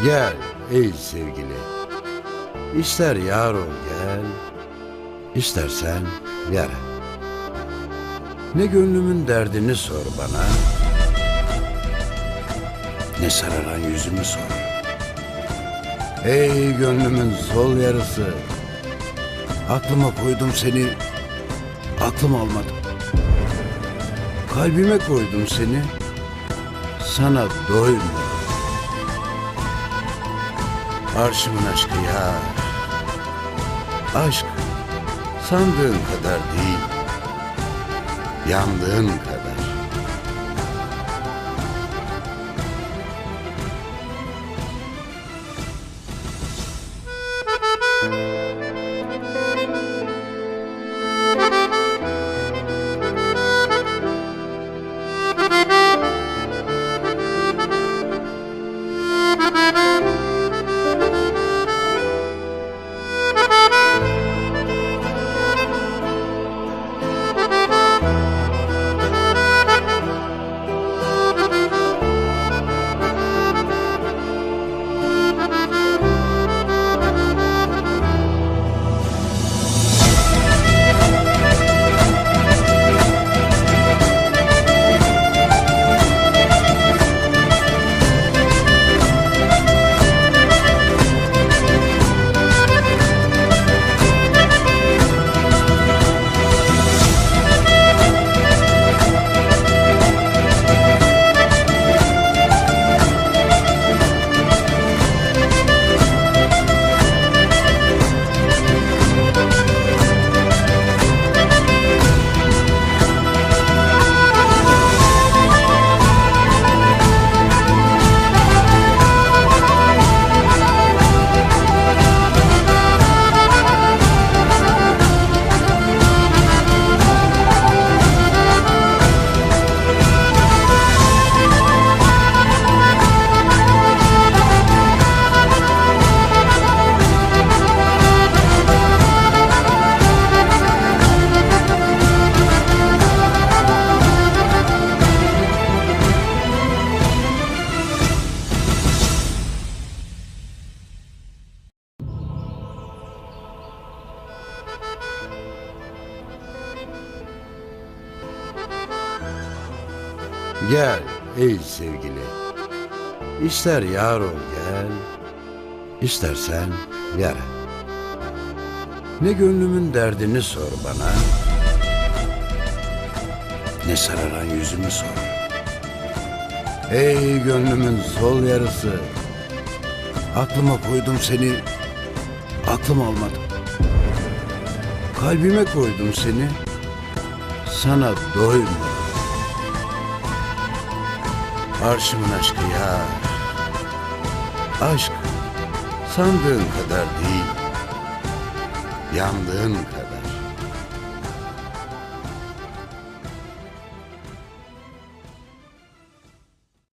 Gel ey sevgili. İster yar ol gel, istersen yara. Ne gönlümün derdini sor bana, ne sararan yüzümü sor. Ey gönlümün sol yarısı, aklıma koydum seni, aklım almadı. Kalbime koydum seni, sana doymadım. Arşımın aşkı ya. Aşk sandığın kadar değil. Yandığın kadar. Gel ey sevgili. İster yar ol gel, istersen yara. Ne gönlümün derdini sor bana, ne sararan yüzümü sor. Ey gönlümün sol yarısı, aklıma koydum seni, aklım almadı. Kalbime koydum seni, sana doymadım. Arşımın aşkı ya. Aşk sandığın kadar değil. Yandığın kadar.